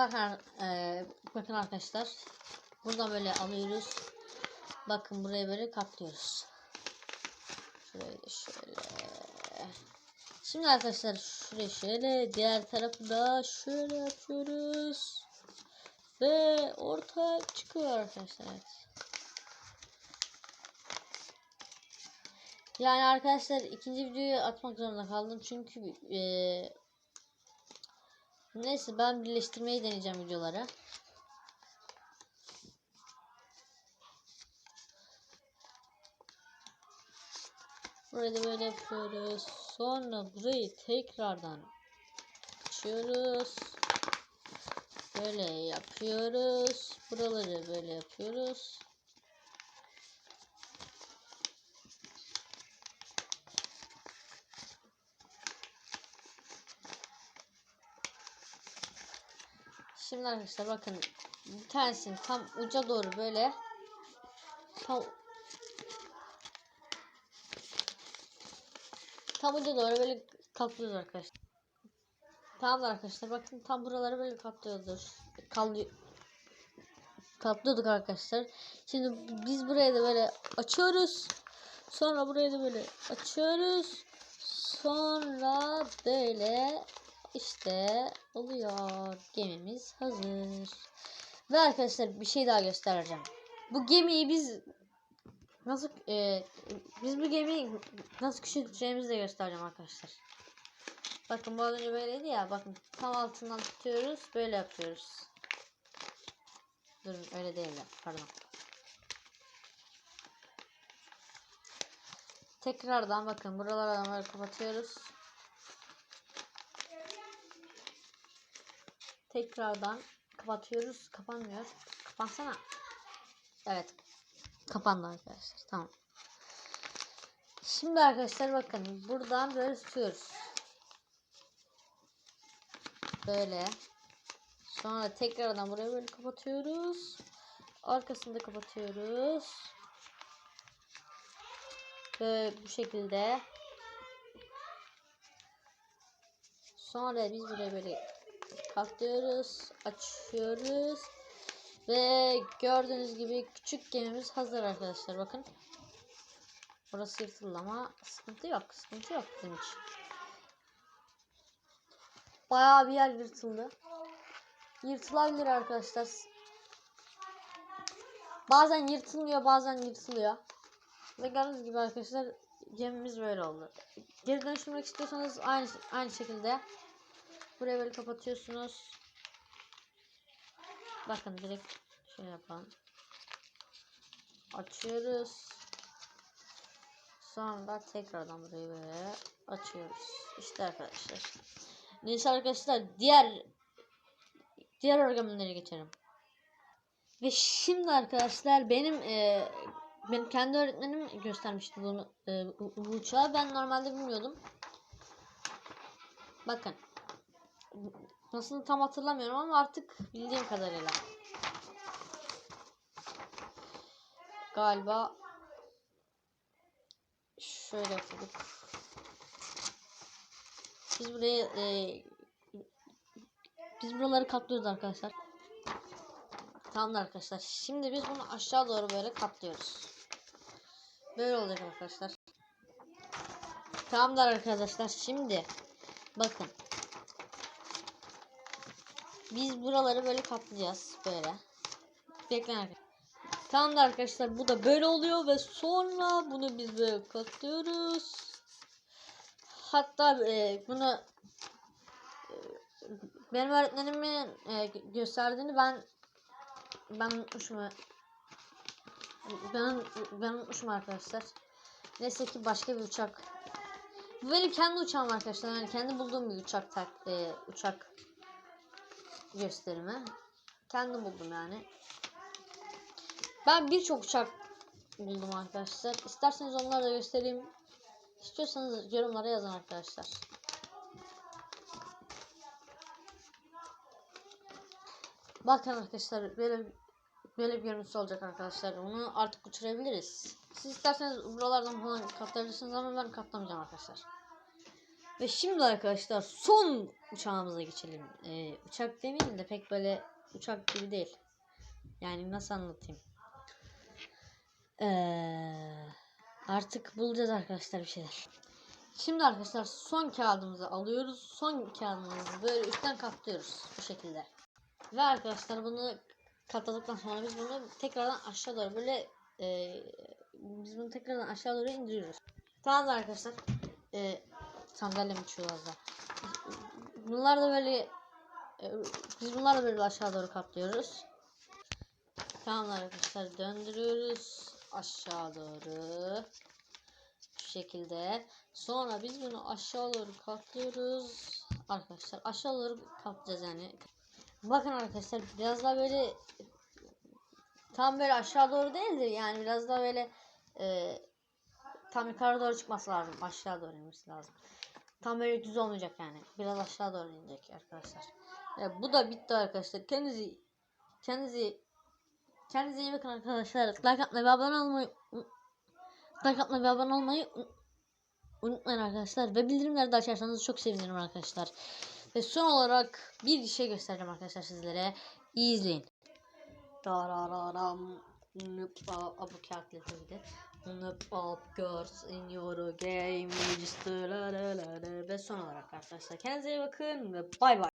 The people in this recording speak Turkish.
bakın e, bakın arkadaşlar. Buradan böyle alıyoruz. Bakın buraya böyle katlıyoruz. Da şöyle. Şimdi arkadaşlar şurayı şöyle diğer tarafı da şöyle yapıyoruz. Ve orta çıkıyor arkadaşlar. Evet. Yani arkadaşlar ikinci videoyu atmak zorunda kaldım çünkü eee neyse ben birleştirmeyi deneyeceğim videolara. Burayı da böyle yapıyoruz. Sonra burayı tekrardan açıyoruz. Böyle yapıyoruz. Buraları böyle yapıyoruz. Şimdi arkadaşlar bakın bir tanesini tam uca doğru böyle tam tam uca doğru böyle kaplıyoruz arkadaşlar. Tamam arkadaşlar bakın tam buraları böyle kaplıyoruz. Kalıyor. Kaplıyorduk arkadaşlar. Şimdi biz burayı da böyle açıyoruz. Sonra burayı da böyle açıyoruz. Sonra böyle işte oluyor. Gemimiz hazır. Ve arkadaşlar bir şey daha göstereceğim. Bu gemiyi biz nasıl e, biz bu gemiyi nasıl küçülteceğimizi de göstereceğim arkadaşlar. Bakın bu önce böyleydi ya. Bakın tam altından tutuyoruz. Böyle yapıyoruz. Durun öyle değil de. Pardon. Tekrardan bakın buraları böyle kapatıyoruz. Tekrardan kapatıyoruz. Kapanmıyor. Kapansana. Evet. Kapandı arkadaşlar. Tamam. Şimdi arkadaşlar bakın buradan böyle tutuyoruz. Böyle. Sonra tekrardan burayı böyle kapatıyoruz. Arkasını da kapatıyoruz. Böyle bu şekilde. Sonra biz burayı böyle katlıyoruz. Açıyoruz. Ve gördüğünüz gibi küçük gemimiz hazır arkadaşlar. Bakın. Burası yırtıldı ama sıkıntı yok. Sıkıntı yok bizim için. Bayağı bir yer yırtıldı. Yırtılabilir arkadaşlar. Bazen yırtılmıyor bazen yırtılıyor. Ve gördüğünüz gibi arkadaşlar gemimiz böyle oldu. Geri dönüştürmek istiyorsanız aynı aynı şekilde burayı böyle kapatıyorsunuz. Bakın direkt şey yapalım. Açıyoruz. Sonra tekrardan burayı böyle açıyoruz. İşte arkadaşlar. Neyse arkadaşlar diğer diğer organlara geçelim. Ve şimdi arkadaşlar benim e, benim kendi öğretmenim göstermişti bunu e, bu uçağı. Ben normalde bilmiyordum. Bakın. Nasıl tam hatırlamıyorum ama artık bildiğim kadarıyla. Galiba şöyle yapıyorduk. Biz buraya e, biz buraları katlıyoruz arkadaşlar. Tamam arkadaşlar. Şimdi biz bunu aşağı doğru böyle katlıyoruz. Böyle olacak arkadaşlar. Tamamdır arkadaşlar. Şimdi bakın. Biz buraları böyle katlayacağız. Böyle. Bekleyin arkadaşlar. Tamamdır arkadaşlar. Bu da böyle oluyor ve sonra bunu biz böyle katlıyoruz. Hatta e, bunu e, benim öğretmenimin e, gösterdiğini ben ben unutmuşum. Ben ben unutmuşum arkadaşlar. Neyse ki başka bir uçak. Bu benim kendi uçağım arkadaşlar. Yani kendi bulduğum bir uçak tak e, uçak gösterimi. Kendim buldum yani. Ben birçok uçak buldum arkadaşlar. İsterseniz onları da göstereyim. İstiyorsanız yorumlara yazın arkadaşlar. Bakın arkadaşlar böyle böyle bir görüntüsü olacak arkadaşlar. Onu artık uçurabiliriz. Siz isterseniz buralardan falan katlayabilirsiniz ama ben katlamayacağım arkadaşlar. Ve şimdi arkadaşlar son uçağımıza geçelim. Ee, uçak demeyeyim de pek böyle uçak gibi değil. Yani nasıl anlatayım? Ee, artık bulacağız arkadaşlar bir şeyler. Şimdi arkadaşlar son kağıdımızı alıyoruz. Son kağıdımızı böyle üstten katlıyoruz bu şekilde. Ve arkadaşlar bunu katladıktan sonra biz bunu tekrardan aşağı doğru böyle e, biz bunu tekrardan aşağı doğru indiriyoruz. Tamam arkadaşlar. E, sandalyem uçuyor az da. Bunlar da böyle e, biz bunları da böyle aşağı doğru katlıyoruz. Tamam arkadaşlar döndürüyoruz aşağı doğru. Şu şekilde. Sonra biz bunu aşağı doğru katlıyoruz. Arkadaşlar aşağı doğru katlayacağız yani. Bakın arkadaşlar biraz daha böyle tam böyle aşağı doğru değildir yani biraz daha böyle e, tam yukarı doğru çıkması lazım. Aşağı doğru inmesi lazım. Tam böyle düz olmayacak yani. Biraz aşağı doğru inecek arkadaşlar. E, bu da bitti arkadaşlar. Kendinizi kendinizi kendinize iyi bakın arkadaşlar. Like atmayı ve abone olmayı like atmayı ve abone olmayı un- unutmayın arkadaşlar. Ve bildirimleri de açarsanız çok sevinirim arkadaşlar. Ve son olarak bir şey göstereceğim arkadaşlar sizlere. İyi izleyin. Darararam. Noob up bu kağıtlı Noob up girls in your game. Just ve son olarak arkadaşlar kendinize iyi bakın ve bay bay.